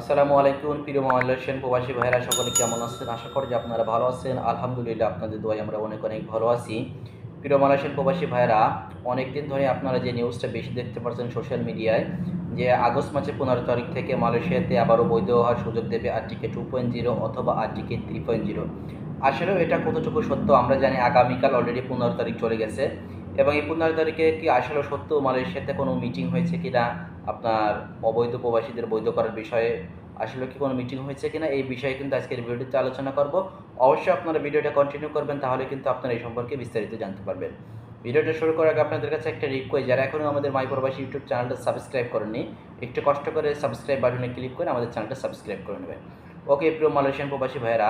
আসসালামু আলাইকুম, প্রিয় মালয়েশিয়ান প্রবাসী ভাইরা সকলে কেমন আছেন? আশা করি যে আপনারা ভালো আছেন। আলহামদুলিল্লাহ, আপনাদের দোয়ায় আমরা অনেক অনেক ভালো আছি। প্রিয় মালয়েশিয়ান প্রবাসী ভাইরা অনেকদিন ধরে আপনারা যে নিউজটা বেশি দেখতে পাচ্ছেন সোশ্যাল মিডিয়ায় যে আগস্ট মাসের পনেরো তারিখ থেকে মালয়েশিয়াতে আবারও বৈধ হওয়ার সুযোগ দেবে আরটিকে টু পয়েন্ট জিরো অথবা আরটিকে থ্রি পয়েন্ট জিরো আসলেও এটা কতটুকু সত্য আমরা জানি আগামীকাল অলরেডি পনেরো তারিখ চলে গেছে। এবং এই পনেরো তারিখে কি আসলে সত্য মালয়েশিয়াতে কোনো মিটিং হয়েছে কিনা? আপনার অবৈধ প্রবাসীদের বৈধ করার বিষয়ে আসলে কি কোনো মিটিং হয়েছে কিনা? এই বিষয়ে কিন্তু আজকের ভিডিওতে আলোচনা করব। অবশ্যই আপনারা ভিডিওটা কন্টিনিউ করবেন, তাহলে কিন্তু আপনারা এই সম্পর্কে বিস্তারিত জানতে পারবেন। ভিডিওটা শুরু করার আগে আপনাদের কাছে একটা রিকোয়েস্ট যারা এখনও আমাদের মাই প্রবাসী ইউটিউব চ্যানেলটা সাবস্ক্রাইব করেননি, একটু কষ্ট করে সাবস্ক্রাইব বাটনে ক্লিক করে আমাদের চ্যানেলটা সাবস্ক্রাইব করে নেবেন। ওকে প্রিয় মালয়েশিয়ান প্রবাসী ভাইয়েরা,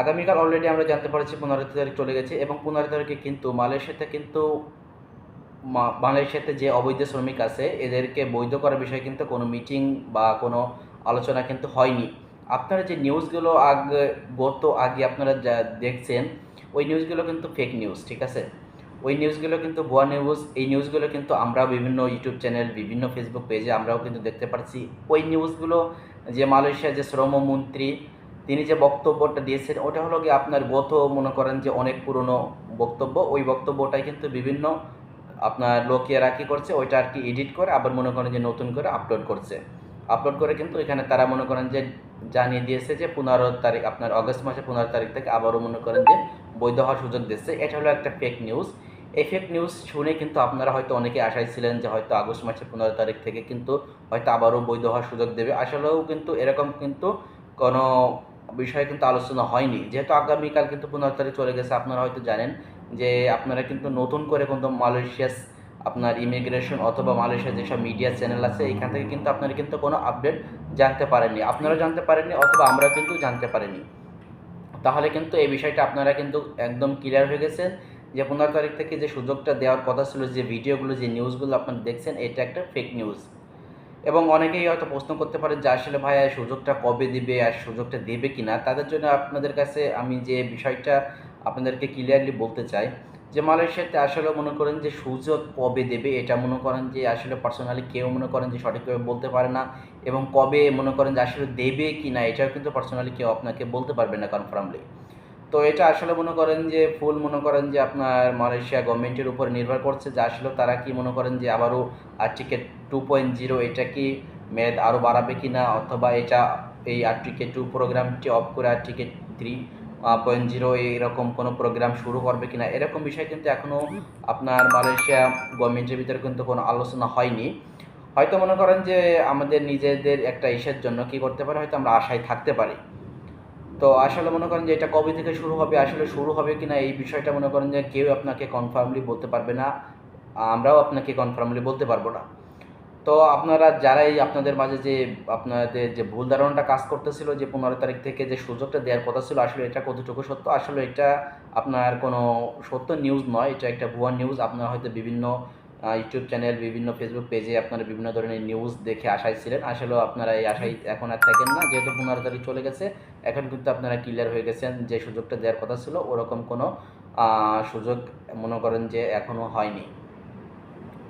আগামীকাল অলরেডি আমরা জানতে পারছি পনেরো তারিখ চলে গেছে এবং পনেরো তারিখে কিন্তু মালয়েশিয়াতে কিন্তু মালয়েশিয়াতে যে অবৈধ শ্রমিক আছে, এদেরকে বৈধ করার বিষয়ে কিন্তু কোনো মিটিং বা কোনো আলোচনা কিন্তু হয়নি। আপনারা যে নিউজগুলো আগে, গত আগে আপনারা যা দেখছেন, ওই নিউজগুলো কিন্তু ফেক নিউজ ঠিক আছে? ওই নিউজগুলো কিন্তু ভুয়া নিউজ এই নিউজগুলো কিন্তু আমরা বিভিন্ন ইউটিউব চ্যানেল বিভিন্ন ফেসবুক পেজে আমরাও কিন্তু দেখতে পাচ্ছি ওই নিউজগুলো যে মালয়েশিয়ার যে শ্রমমন্ত্রী তিনি যে বক্তব্যটা দিয়েছেন, ওটা হলো গিয়ে আপনার গত মনে করেন যে অনেক পুরনো বক্তব্য, ওই বক্তব্যটাই কিন্তু বিভিন্ন আপনার লোকেরা কী করছে, ওইটা আর কি এডিট করে আবার মনে করেন যে নতুন করে আপলোড করছে। আপলোড করে কিন্তু এখানে তারা মনে করেন যে জানিয়ে দিয়েছে যে পনেরো তারিখ, আপনার অগস্ট মাসে পনেরো তারিখ থেকে আবারও মনে করেন যে বৈধ হওয়ার সুযোগ দিচ্ছে। এটা হলো একটা ফেক নিউজ এই ফেক নিউজ শুনে কিন্তু আপনারা হয়তো অনেকে আশায় ছিলেন যে হয়তো আগস্ট মাসের পনেরো তারিখ থেকে কিন্তু হয়তো আবারও বৈধ হওয়ার সুযোগ দেবে। আসলেও কিন্তু এরকম কিন্তু কোনো বিষয়ে কিন্তু আলোচনা হয়নি। যেহেতু আগামীকাল কিন্তু পনেরো তারিখ চলে গেছে, আপনারা হয়তো জানেন যে আপনারা কিন্তু নতুন করে কিন্তু মালয়েশিয়াস আপনার ইমিগ্রেশন অথবা মালয়েশিয়ার যেসব মিডিয়া চ্যানেল আছে, এখান থেকে কিন্তু আপনারা কিন্তু কোনো আপডেট জানতে পারেননি। আপনারা জানতে পারেননি অথবা আমরা কিন্তু জানতে পারিনি। তাহলে কিন্তু এই বিষয়টা আপনারা কিন্তু একদম ক্লিয়ার হয়ে গেছেন যে পনেরো তারিখ থেকে যে সুযোগটা দেওয়ার কথা ছিল, যে ভিডিওগুলো, যে নিউজগুলো আপনারা দেখছেন, এটা একটা ফেক নিউজ এবং অনেকেই হয়তো প্রশ্ন করতে পারেন যে, আসলে ভাই সুযোগটা কবে দিবে, আর সুযোগটা দেবে কি না তাদের জন্য আপনাদের কাছে আমি যে বিষয়টা আপনাদেরকে ক্লিয়ারলি বলতে চাই যে মালয়েশিয়াতে আসলে মনে করেন যে সুযোগ কবে দেবে এটা মনে করেন যে আসলে পার্সোনালি কেউ মনে করেন যে সঠিকভাবে বলতে পারে না এবং কবে মনে করেন যে আসলে দেবে কি না এটাও কিন্তু পার্সোনালি কেউ আপনাকে বলতে পারবে না কনফার্মলি তো এটা আসলে মনে করেন যে ফুল মনে করেন যে আপনার মালয়েশিয়া গভর্নমেন্টের উপর নির্ভর করছে যে আসলে তারা কি মনে করেন যে আবারও আর্টিকেট টু পয়েন্ট জিরো এটা কি মেয়াদ আরও বাড়াবে কি না অথবা এটা এই আর্টিকেট টু প্রোগ্রামটি অফ করে আর্টিকেট থ্রি পয়েন্ট জিরো এরকম কোনো প্রোগ্রাম শুরু করবে কিনা, এরকম বিষয় কিন্তু এখনও আপনার মালয়েশিয়া গভর্নমেন্টের ভিতরে কিন্তু কোনো আলোচনা হয়নি। হয়তো মনে করেন যে আমাদের নিজেদের একটা ইসের জন্য কি করতে পারে, হয়তো আমরা আশায় থাকতে পারি। তো আসলে মনে করেন যে এটা কবে থেকে শুরু হবে, আসলে শুরু হবে কিনা, এই বিষয়টা মনে করেন যে কেউ আপনাকে কনফার্মলি বলতে পারবে না, আমরাও আপনাকে কনফার্মলি বলতে পারব না। তো আপনারা যারাই আপনাদের মাঝে যে আপনাদের যে ভুল ধারণাটা কাজ করতেছিল যে পনেরো তারিখ থেকে যে সুযোগটা দেওয়ার কথা ছিল আসলে এটা কতটুকু সত্য? আসলে এটা আপনার কোনো সত্য নিউজ নয় এটা একটা ভুয়া নিউজ আপনারা হয়তো বিভিন্ন ইউটিউব চ্যানেল বিভিন্ন ফেসবুক পেজে আপনারা বিভিন্ন ধরনের নিউজ দেখে আশায় ছিলেন। আসলেও আপনারা এই আশায় এখন আর থাকেন না। যেহেতু পনেরো তারিখ চলে গেছে এখন কিন্তু আপনারা ক্লিয়ার হয়ে গেছেন যে সুযোগটা দেওয়ার কথা ছিল। ওরকম কোনো সুযোগ মনে করেন যে এখনও হয়নি।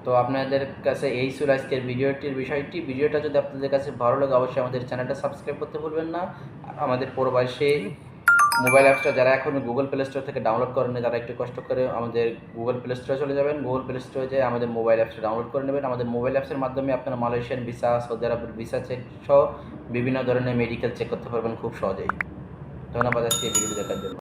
তো আপনাদের কাছে এই ছিল আজকের ভিডিওটির বিষয়টি। ভিডিওটা যদি আপনাদের কাছে ভালো লাগে, অবশ্যই আমাদের চ্যানেলটা সাবস্ক্রাইব করতে ভুলবেন না। আমাদের প্রবাসী মোবাইল অ্যাপসটা যারা এখন গুগল প্লে স্টোর থেকে ডাউনলোড করেন তারা একটু কষ্ট করে আমাদের গুগল প্লে স্টোরে চলে যাবেন। গুগল প্লে স্টোরে যেয়ে আমাদের মোবাইল অ্যাপসটা ডাউনলোড করে নেবেন। আমাদের মোবাইল অ্যাপসের মাধ্যমে আপনারা মালয়েশিয়ান ভিসা, সৌদি আরবের ভিসা চেক সহ বিভিন্ন ধরনের মেডিকেল চেক করতে পারবেন খুব সহজেই। ধন্যবাদ আজকে ভিডিও দেখার জন্য।